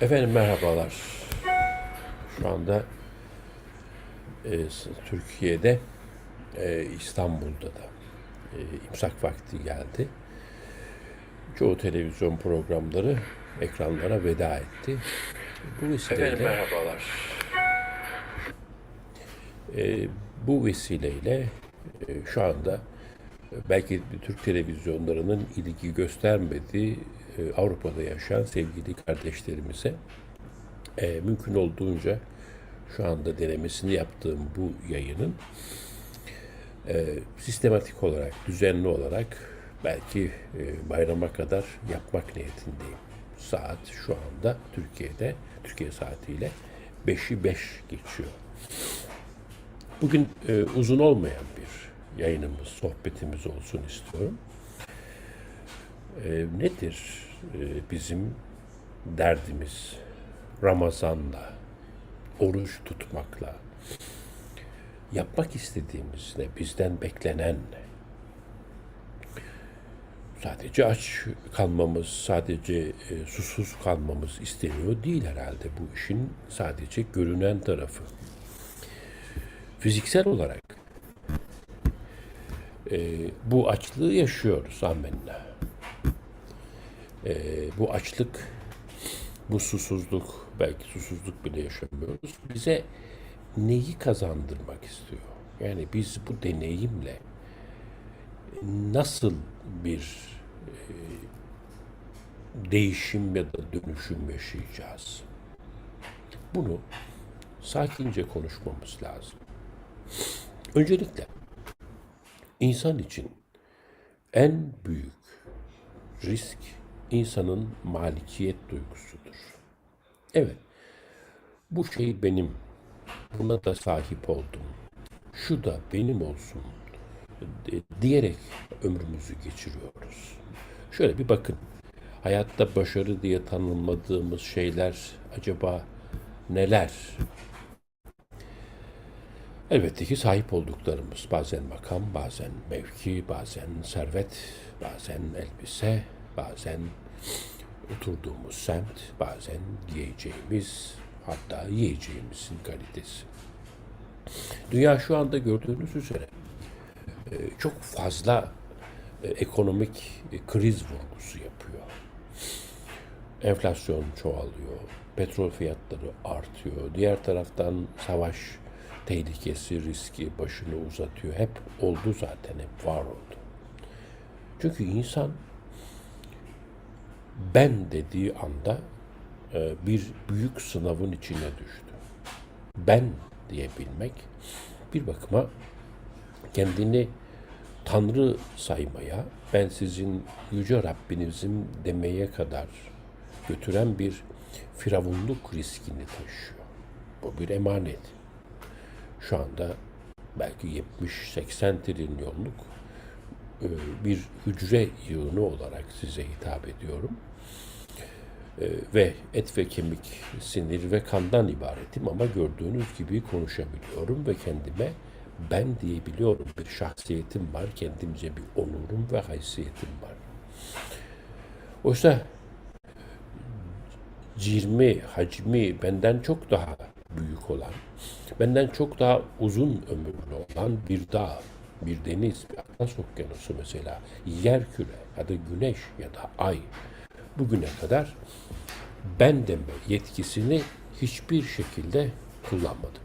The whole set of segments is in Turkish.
Efendim merhabalar. Şu anda e, Türkiye'de e, İstanbul'da da e, imsak vakti geldi. Çoğu televizyon programları ekranlara veda etti. Bu vesileyle merhabalar. E, bu vesileyle e, şu anda e, belki Türk televizyonlarının ilgi göstermediği Avrupa'da yaşayan sevgili kardeşlerimize e, mümkün olduğunca şu anda denemesini yaptığım bu yayının e, sistematik olarak, düzenli olarak belki e, bayrama kadar yapmak niyetindeyim. Saat şu anda Türkiye'de, Türkiye saatiyle 5'i 5 geçiyor. Bugün e, uzun olmayan bir yayınımız, sohbetimiz olsun istiyorum. E, nedir e, bizim derdimiz Ramazan'la, oruç tutmakla, yapmak istediğimiz ne, bizden beklenen ne? Sadece aç kalmamız, sadece e, susuz kalmamız isteniyor değil herhalde bu işin sadece görünen tarafı. Fiziksel olarak e, bu açlığı yaşıyoruz amenna. E, bu açlık, bu susuzluk, belki susuzluk bile yaşamıyoruz. Bize neyi kazandırmak istiyor? Yani biz bu deneyimle nasıl bir e, değişim ya da dönüşüm yaşayacağız? Bunu sakince konuşmamız lazım. Öncelikle insan için en büyük risk insanın malikiyet duygusudur. Evet, bu şey benim, buna da sahip oldum, şu da benim olsun e, diyerek ömrümüzü geçiriyoruz. Şöyle bir bakın, hayatta başarı diye tanımladığımız şeyler acaba neler? Elbette ki sahip olduklarımız bazen makam, bazen mevki, bazen servet, bazen elbise, bazen oturduğumuz semt, bazen giyeceğimiz, hatta yiyeceğimizin kalitesi. Dünya şu anda gördüğünüz üzere e, çok fazla e, ekonomik e, kriz vurgusu yapıyor. Enflasyon çoğalıyor, petrol fiyatları artıyor. Diğer taraftan savaş tehlikesi, riski başını uzatıyor. Hep oldu zaten, hep var oldu. Çünkü insan ben dediği anda e, bir büyük sınavın içine düştü. Ben diyebilmek bir bakıma kendini Tanrı saymaya, ben sizin yüce Rabbinizim demeye kadar götüren bir firavunluk riskini taşıyor. Bu bir emanet. Şu anda belki 70-80 trilyonluk e, bir hücre yığını olarak size hitap ediyorum. E, Ve et ve kemik, sinir ve kandan ibaretim ama gördüğünüz gibi konuşabiliyorum ve kendime ben diyebiliyorum. Bir şahsiyetim var, kendimce bir onurum ve haysiyetim var. Oysa cirmi, hacmi benden çok daha büyük olan, benden çok daha uzun ömürlü olan bir dağ, bir deniz, bir Atlas Okyanusu mesela, yer küre ya da güneş ya da ay bugüne kadar ben deme yetkisini hiçbir şekilde kullanmadı.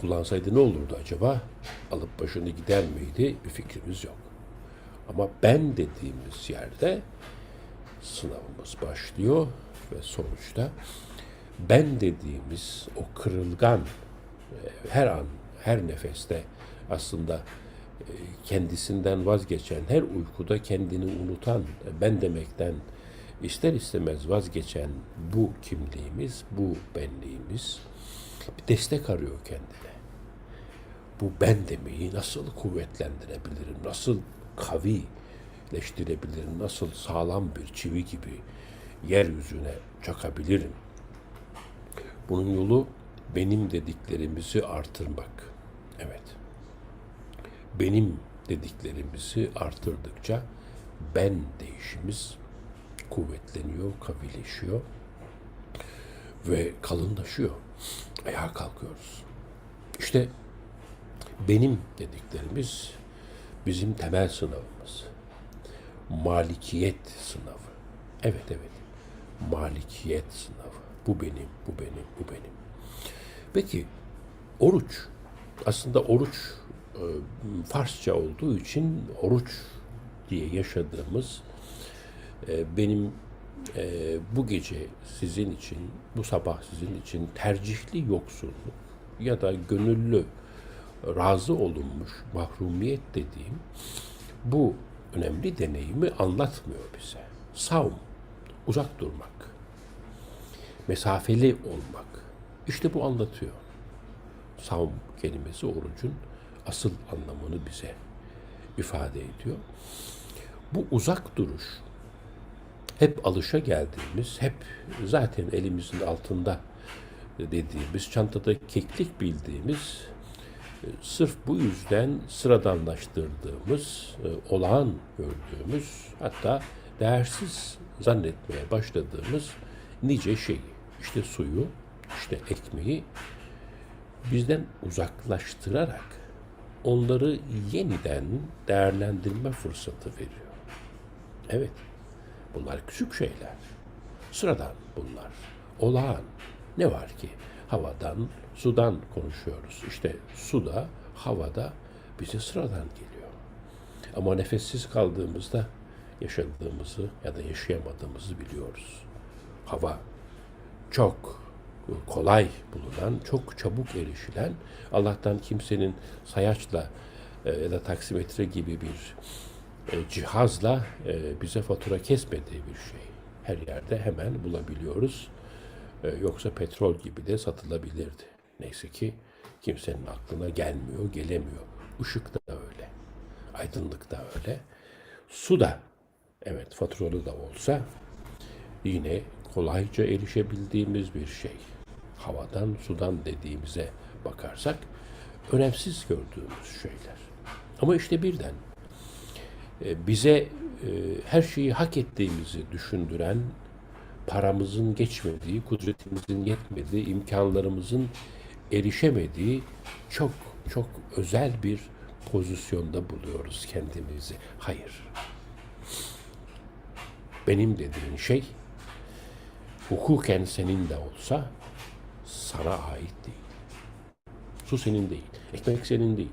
Kullansaydı ne olurdu acaba? Alıp başını gider miydi? Bir fikrimiz yok. Ama ben dediğimiz yerde sınavımız başlıyor ve sonuçta ben dediğimiz o kırılgan e, her an, her nefeste aslında kendisinden vazgeçen, her uykuda kendini unutan, ben demekten ister istemez vazgeçen bu kimliğimiz, bu benliğimiz bir destek arıyor kendine. Bu ben demeyi nasıl kuvvetlendirebilirim, nasıl kavileştirebilirim, nasıl sağlam bir çivi gibi yeryüzüne çakabilirim? Bunun yolu benim dediklerimizi artırmak. Evet. Benim dediklerimizi artırdıkça ben değişimiz kuvvetleniyor, kavileşiyor ve kalınlaşıyor. Ayağa kalkıyoruz. İşte benim dediklerimiz bizim temel sınavımız. Malikiyet sınavı. Evet evet. Malikiyet sınavı. Bu benim, bu benim, bu benim. Peki oruç aslında oruç Farsça olduğu için oruç diye yaşadığımız e, benim e, bu gece sizin için, bu sabah sizin için tercihli yoksulluk ya da gönüllü razı olunmuş mahrumiyet dediğim bu önemli deneyimi anlatmıyor bize. Savm, uzak durmak, mesafeli olmak. İşte bu anlatıyor. Savm kelimesi orucun asıl anlamını bize ifade ediyor. Bu uzak duruş hep alışa geldiğimiz, hep zaten elimizin altında dediğimiz, çantada keklik bildiğimiz, sırf bu yüzden sıradanlaştırdığımız, e, olağan gördüğümüz, hatta değersiz zannetmeye başladığımız nice şeyi, işte suyu, işte ekmeği bizden uzaklaştırarak onları yeniden değerlendirme fırsatı veriyor. Evet, bunlar küçük şeyler. Sıradan bunlar. Olağan. Ne var ki? Havadan, sudan konuşuyoruz. İşte suda, havada bize sıradan geliyor. Ama nefessiz kaldığımızda yaşadığımızı ya da yaşayamadığımızı biliyoruz. Hava çok kolay bulunan, çok çabuk erişilen, Allah'tan kimsenin sayaçla e, ya da taksimetre gibi bir e, cihazla e, bize fatura kesmediği bir şey. Her yerde hemen bulabiliyoruz. Yoksa petrol gibi de satılabilirdi. Neyse ki kimsenin aklına gelmiyor, gelemiyor. Işık da öyle. Aydınlık da öyle. Su da evet faturalı da olsa yine kolayca erişebildiğimiz bir şey. Havadan, sudan dediğimize bakarsak önemsiz gördüğümüz şeyler. Ama işte birden e, bize e, her şeyi hak ettiğimizi düşündüren, paramızın geçmediği, kudretimizin yetmediği, imkanlarımızın erişemediği çok çok özel bir pozisyonda buluyoruz kendimizi. Hayır. Benim dediğin şey hukuken senin de olsa sana ait değil. Su senin değil. Ekmek senin değil.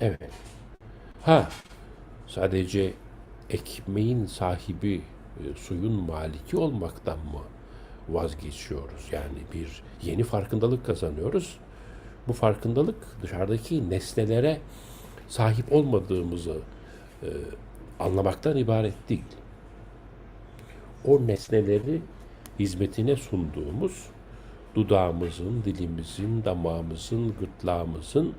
Evet. Ha sadece ekmeğin sahibi, e, suyun maliki olmaktan mı vazgeçiyoruz? Yani bir yeni farkındalık kazanıyoruz. Bu farkındalık dışarıdaki nesnelere sahip olmadığımızı e, anlamaktan ibaret değil. O nesneleri hizmetine sunduğumuz dudağımızın, dilimizin, damağımızın, gırtlağımızın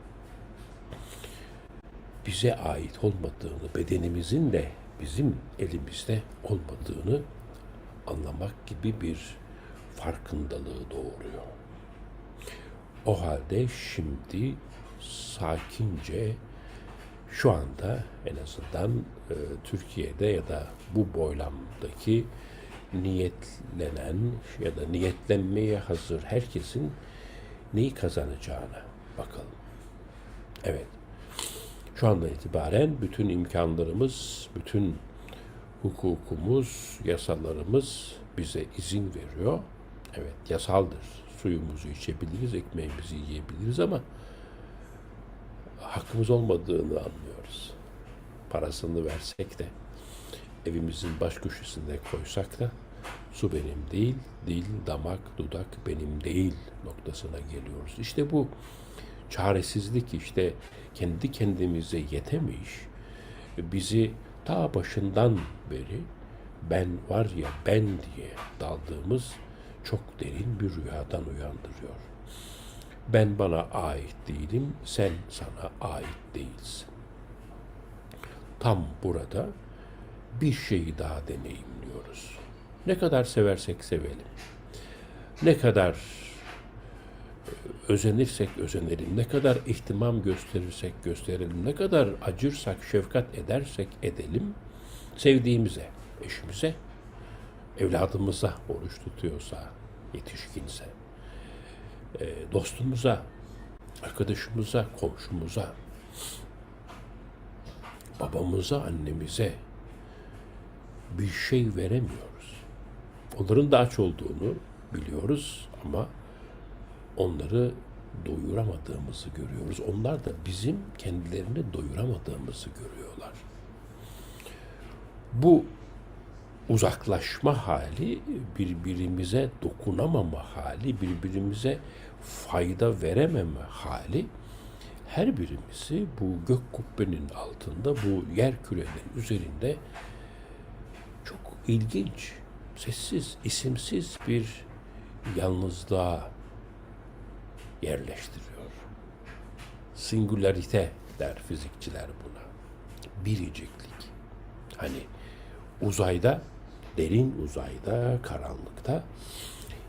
bize ait olmadığını, bedenimizin de bizim elimizde olmadığını anlamak gibi bir farkındalığı doğuruyor. O halde şimdi sakince şu anda en azından e, Türkiye'de ya da bu boylamdaki niyetlenen ya da niyetlenmeye hazır herkesin neyi kazanacağına bakalım. Evet. Şu andan itibaren bütün imkanlarımız, bütün hukukumuz, yasalarımız bize izin veriyor. Evet, yasaldır. Suyumuzu içebiliriz, ekmeğimizi yiyebiliriz ama hakkımız olmadığını anlıyoruz. Parasını versek de evimizin baş köşesinde koysak da su benim değil, dil, damak, dudak benim değil noktasına geliyoruz. İşte bu çaresizlik işte kendi kendimize yetemiş bizi ta başından beri ben var ya ben diye daldığımız çok derin bir rüyadan uyandırıyor. Ben bana ait değilim, sen sana ait değilsin. Tam burada bir şeyi daha deneyimliyoruz. Ne kadar seversek sevelim. Ne kadar e, özenirsek özenelim, ne kadar ihtimam gösterirsek gösterelim, ne kadar acırsak, şefkat edersek edelim, sevdiğimize, eşimize evladımıza oruç tutuyorsa, yetişkinse, e, dostumuza, arkadaşımıza, komşumuza, babamıza, annemize bir şey veremiyoruz. Onların da aç olduğunu biliyoruz ama onları doyuramadığımızı görüyoruz. Onlar da bizim kendilerini doyuramadığımızı görüyorlar. Bu uzaklaşma hali, birbirimize dokunamama hali, birbirimize fayda verememe hali her birimizi bu gök kubbenin altında, bu yer kürenin üzerinde çok ilginç, sessiz, isimsiz bir yalnızlığa yerleştiriyor. Singularite der fizikçiler buna. Biriciklik. Hani uzayda, derin uzayda, karanlıkta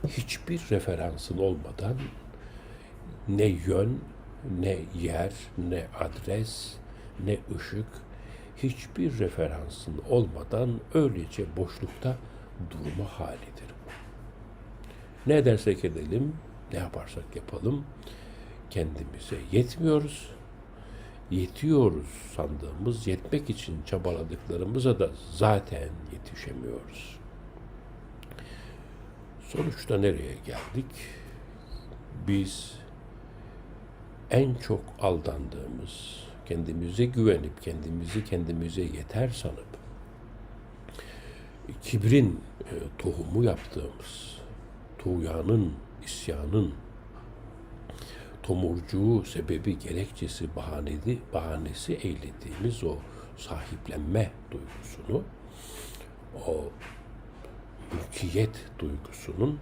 hiçbir referansın olmadan ne yön, ne yer, ne adres, ne ışık, hiçbir referansın olmadan öylece boşlukta durma halidir bu. Ne edersek edelim, ne yaparsak yapalım, kendimize yetmiyoruz. Yetiyoruz sandığımız, yetmek için çabaladıklarımıza da zaten yetişemiyoruz. Sonuçta nereye geldik? Biz en çok aldandığımız, kendimize güvenip kendimizi kendimize yeter sanıp kibrin e, tohumu yaptığımız, tuğyanın, isyanın tomurcuğu, sebebi, gerekçesi, bahanesi, bahanesi eylediğimiz o sahiplenme duygusunu, o mülkiyet duygusunun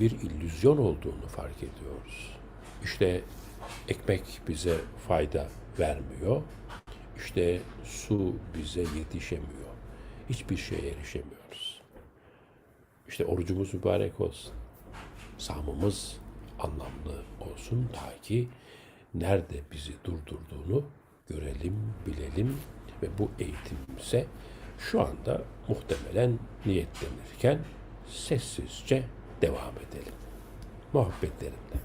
bir illüzyon olduğunu fark ediyoruz. İşte ekmek bize fayda vermiyor. İşte su bize yetişemiyor. Hiçbir şeye erişemiyoruz. İşte orucumuz mübarek olsun. Sağmımız anlamlı olsun ta ki nerede bizi durdurduğunu görelim, bilelim ve bu eğitimimize şu anda muhtemelen niyetlenirken sessizce devam edelim. Muhabbetlerimle.